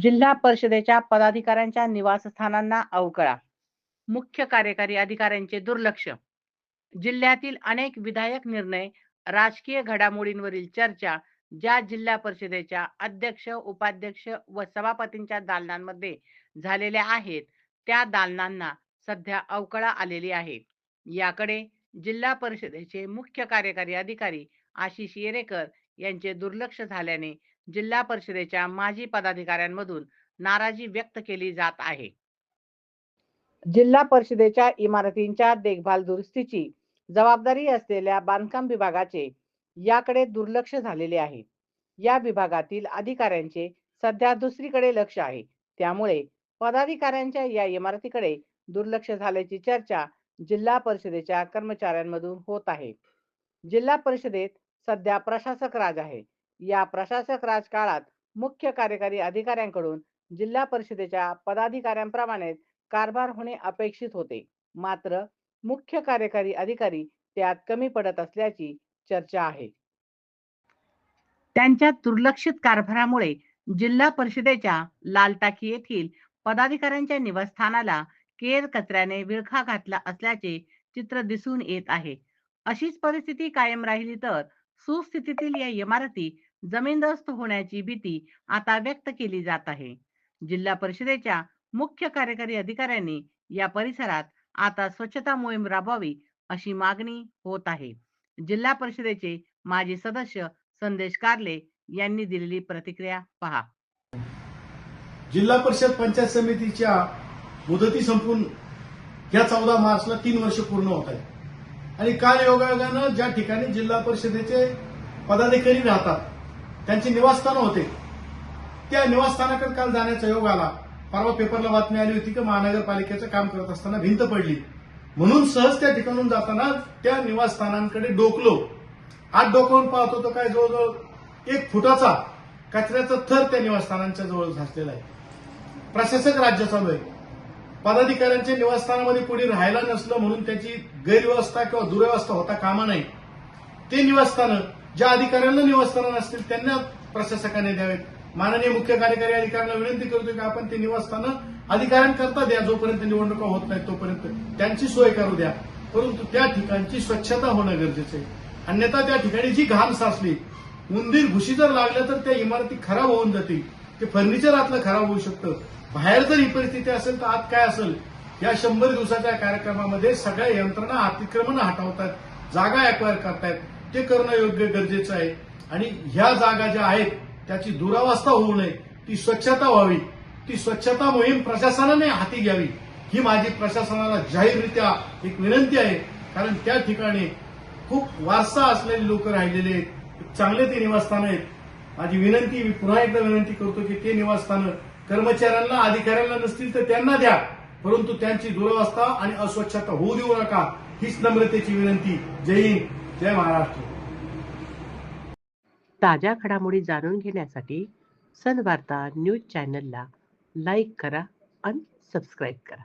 जिल्हा परिषदेच्या पदाधिकाऱ्यांच्या निवासस्थानांना अवकळा. मुख्य कार्यकारी अधिकाऱ्यांचे दुर्लक्ष. जिल्ह्यातील अनेक विधायक निर्णय राजकीय घडामोडींवरील चर्चा ज्या जिल्हा परिषदेच्या अध्यक्ष उपाध्यक्ष व सभापतींच्या दालनांमध्ये झालेल्या आहेत त्या दालनांना सध्या अवकळा आलेली आहे. याकडे जिल्हा परिषदेचे मुख्य कार्यकारी अधिकारी आशिष येरेकर यांचे दुर्लक्ष झाल्याने जिल्हा परिषदेच्या माजी पदाधिकाऱ्यांमधून नाराजी व्यक्त केली जात आहे. जिल्हा परिषदेच्या इमारतींच्या देखभाल दुरुस्तीची जबाबदारी असलेल्या बांधकाम विभागाचे याकडे दुर्लक्ष झालेले आहे. या विभागातील अधिकाऱ्यांचे सध्या दुसरीकडे लक्ष आहे. त्यामुळे पदाधिकाऱ्यांच्या या इमारतीकडे दुर्लक्ष झाल्याची चर्चा जिल्हा परिषदेच्या कर्मचाऱ्यांमधून होत आहे. जिल्हा परिषदेत सध्या प्रशासक राज आहे. या प्रशासक राज काळात मुख्य कार्यकारी अधिकाऱ्यांकडून जिल्हा परिषदेच्या पदाधिकाऱ्यांप्रमाणेच कारभार होणे अपेक्षित होते. मात्र मुख्य कार्यकारी अधिकारी त्यात कमी पडत असल्याची चर्चा आहे. त्यांच्या दुर्लक्षित कारभारामुळे जिल्हा परिषदेच्या लालटाकी येथील पदाधिकाऱ्यांच्या निवासस्थानाला केर कचऱ्याने विळखा घातला असल्याचे चित्र दिसून येत आहे. अशीच परिस्थिती कायम राहिली तर सुस्थितीतील या इमारती जमीनदोस्त होण्याची भीती आता व्यक्त केली जात आहे. जिल्हा परिषदेच्या मुख्य कार्यकारी अधिकाऱ्यांनी या परिसरात आता स्वच्छता मोहीम राबवावी अशी मागणी होत आहे. जिल्हा परिषदेचे माजी सदस्य संदेश कारले यांनी दिलेली प्रतिक्रिया पहा. जिल्हा परिषद पंचायत समितीच्या मुदती संपून या चौदा मार्चला तीन वर्ष पूर्ण होत आहे आणि काल योगायोगानं ज्या ठिकाणी जिल्हा परिषदेचे पदाधिकारी राहतात त्यांची निवासस्थानं होते. त्या निवासस्थानाकडे काल जाण्याचा योग आला. परवा पेपरला बातमी आली होती की महानगरपालिकेचं काम करत असताना भिंत पडली. म्हणून सहज त्या ठिकाणून जाताना त्या निवासस्थानांकडे डोकलो. आत डोकावून पाहत होतो काय जवळजवळ एक फुटाचा कचऱ्याचा थर त्या निवासस्थानांच्या जवळ झासलेला आहे. प्रशासक राज्य चालू आहे. पदाधिकाऱ्यांच्या निवासस्थानामध्ये कोणी राहायला नसलं म्हणून त्याची गैरव्यवस्था किंवा दुर्व्यवस्था होता कामा नये. ते निवासस्थानं ज्या अधिकाऱ्यांना निवासस्थानं नसतील त्यांना प्रशासकाने द्यावेत. माननीय मुख्य कार्यकारी अधिकाऱ्यांना विनंती करतो की आपण ते निवासस्थानं अधिकाऱ्यांकरता द्या. जोपर्यंत निवडणुका होत नाहीत तोपर्यंत त्यांची सोय करू द्या. परंतु त्या ठिकाणची स्वच्छता होणं गरजेचं आहे. अन्यथा त्या ठिकाणी जी घाम साचली उंदीर घुशी जर लागल्या तर त्या इमारती खराब होऊन जातील. ते फर्निचर आतलं खराब होऊ शकतं. बाहेर जर ही परिस्थिती असेल तर आत काय असेल? या शंभर दिवसाच्या कार्यक्रमामध्ये सगळ्या यंत्रणा अतिक्रमण हटवतात जागा अक्वायर करतायत. ते करणं योग्य गरजेचं आहे. आणि ह्या जागा ज्या आहेत त्याची दुरावस्था होऊ नये. ती स्वच्छता व्हावी. ती स्वच्छता मोहीम प्रशासनाने हाती घ्यावी. ही माझी प्रशासनाला जाहीररित्या एक विनंती आहे. कारण त्या ठिकाणी खूप वारसा असलेले लोक राहिलेले आहेत. चांगले ते निवासस्थान आहेत. माझी विनंती मी पुन्हा एकदा विनंती करतो की ते निवासस्थानं कर्मचाऱ्यांना अधिकाऱ्यांना नसतील तर त्यांना द्या. परंतु त्यांची दुरवस्था आणि अस्वच्छता होऊ देऊ नका हीच नम्रतेची विनंती. जय हिंद जय महाराष्ट्र. ताज्या घडामोडी जाणून घेण्यासाठी सनवार्ता न्यूज चॅनलला लाईक करा आणि सबस्क्राईब करा.